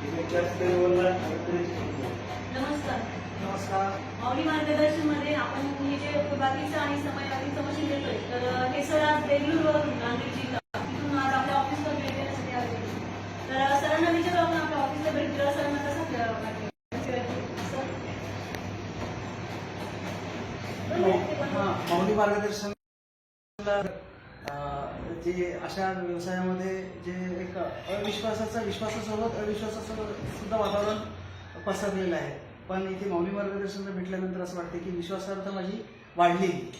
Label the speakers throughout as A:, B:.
A: नमस्कार
B: नमस्कार
A: मार्गदर्शन मध्ये आपण हे जे बाकीचं आणि समाजवादीचं मशीन देतोय तर हे सर आज बेंगळुरूवरून नांदेड जिल्हा तिथून आज आपल्या ऑफिसला भेट देण्यासाठी आले तर सरांना विचारू आपण आपल्या ऑफिसला भेट दिला सरांना कसं वाटलं? सर?
B: हा मार्गदर्शन जे अशा व्यवसायामध्ये जे एक अविश्वासाचा विश्वासासोबत अविश्वासासोबत सुद्धा वातावरण पसरलेलं आहे. पण इथे मौली मार्गदर्शन भेटल्यानंतर असं वाटते की विश्वासार्हता माझी वाढलेली.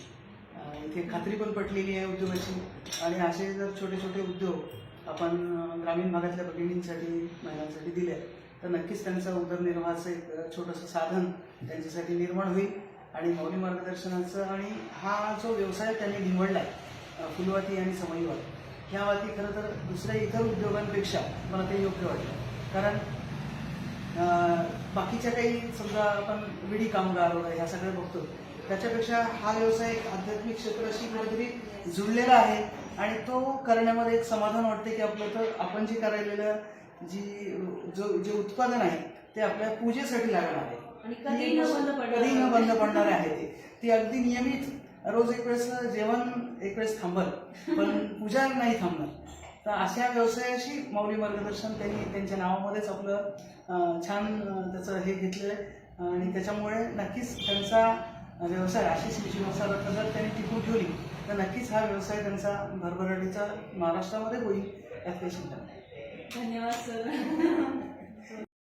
B: इथे खात्री पण पटलेली आहे उद्योगाची. आणि असे जर छोटे छोटे उद्योग आपण ग्रामीण भागातल्या भगिनींसाठी महिलांसाठी दिले तर नक्कीच त्यांचा उदरनिर्वाहाचं एक छोटंसं साधन त्यांच्यासाठी निर्माण होईल. आणि मौली मार्गदर्शनाचं आणि हा जो व्यवसाय त्यांनी निवडला आहे फुलवाती आणि समईवात ह्या वाती खरं तर दुसऱ्या इतर उद्योगांपेक्षा मला ते योग्य वाटतं कारण बाकीच्या काही समजा आपण विडी कामगार वगैरे ह्या सगळ्या बघतो त्याच्यापेक्षा हा व्यवसाय एक आध्यात्मिक क्षेत्राशी कुठेतरी जुळलेला आहे आणि तो करण्यामध्ये एक समाधान वाटते की आपलं तर आपण जे करायलेलं जी जो जे उत्पादन आहे ते आपल्या पूजेसाठी लागणार आहे. कधी न बंद पडणारे आहे ते. ती अगदी नियमित रोज एक वेळेस जेवण एक वेळेस थांबल पण पूजा नाही थांबणार. तर अशा व्यवसायाशी माऊली मार्गदर्शन त्यांनी त्यांच्या नावामध्येच आपलं छान त्याचं हे घेतलेलं आहे. आणि त्याच्यामुळे नक्कीच त्यांचा व्यवसाय अशीच विश्वासार्हता जर त्यांनी टिकून ठेवली तर नक्कीच हा व्यवसाय त्यांचा भरभराटीचा महाराष्ट्रामध्ये होईल यात काही शंका नाही.
A: धन्यवाद सर.